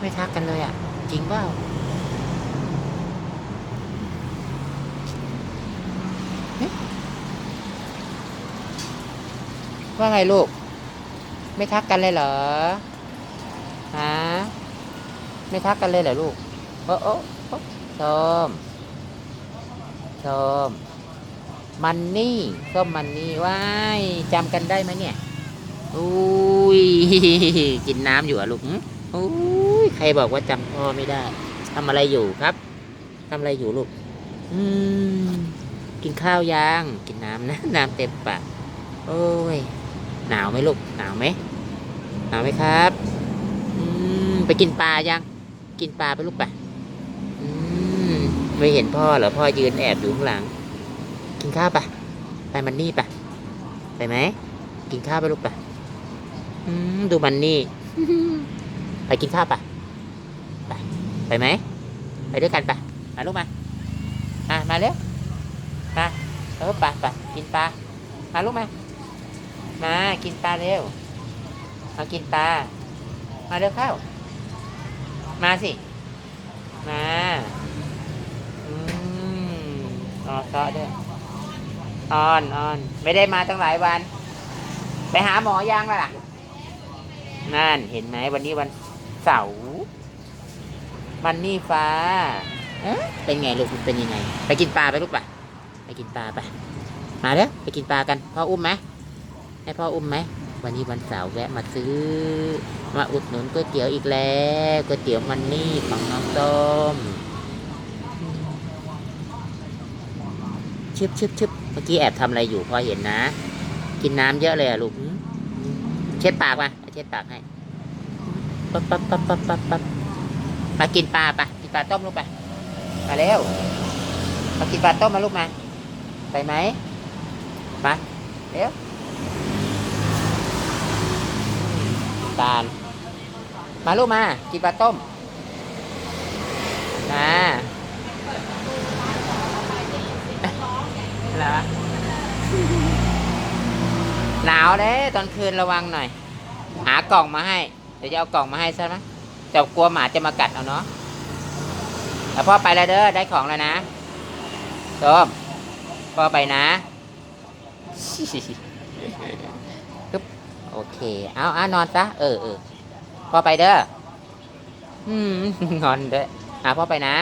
ไม่ทักกันเลยอะ จริงเปล่าว่าไงลูก ไม่ทักกันเลยเหรอฮะไม่ทักกันเลยเหรอลูกโอ้โอ้โส้มส้มมันนี่ส้มมันนี่ว้ายจำกันได้ไหมเนี่ยอุ้ยกินน้ำอยู่อะลูก หึอุ้ยใครบอกว่าจำพ่อไม่ได้ทำอะไรอยู่ครับทำอะไรอยู่ลูก อืม กินข้าวยังกินน้ำนะ น้ำเต็มปาก โอ้ย หนาวไหมลูก หนาวไหม หนาวไหมครับ อืม ไปกินปลายัง กินปลาไปลูกไปอืม ไม่เห็นพ่อเหรอ พ่อยืนแอบอยู่ข้างหลัง กินข้าวปะไปมันนี่ปะไปไหม กินข้าวไปลูกปะอืม ดูมันนี่ ไปกินข้าวปะไปไปไหม ไปด้วยกันปะมาลูกมามามาเร็วมาเออปะปกินปลามาลูกมา มากินปลาเร็วมากินปลามาเร็วเข้า มาสิ มาอืมออซอด้วยออนออนไม่ได้มาตั้งหลายวัน ไปหาหมอยังล่ะนั่นเห็นไหมวันนี้วัน เสามันนี่ฟ้าเอ๊ะเป็นไงลูกเป็นยังไง ไปกินปลาไปลูกปะไปกินปลาไปมาเด้อไปกินปลากันพ่ออุ้มไหมให้พ่ออุ้มไหมวันนี้วันเสาร์แวะมาซื้อ มาอุดหนุนก๋วยเตี๋ยวอีกแล้วก๋วยเตี๋ยวมันนี่ของน้องต้มชึบชึบชึบเมื่อกี้แอบทำอะไรอยู่พอเห็นนะ กินน้ำเยอะเลยอะลูกเช็ดปากมาเช็ดปากให้ ปั๊บปั๊บปั๊บปั๊บปั๊บปั๊บมากินปลาปะกินปลาต้มลูกไปมาเร็วมากินปลาต้มมาลูกมาไปไหมมาเร็วตาลมาลูกมากินปลาต้มมาเหรอหนาวเด้ตอนคืนระวังหน่อย หากล่องมาให้ เดี๋ยวจะเอากล่องมาให้ใช่ไหมแต่กลัวหมาจะมากัดเอาเนาะแต่พ่อไปแล้วเด้อได้ของแล้วนะต้มพ่อไปนะปึ๊บโอเค เอาเอานอนซะเออเออพ่อไปเด้ออืมงอนเด้ออะพ่อไปนะ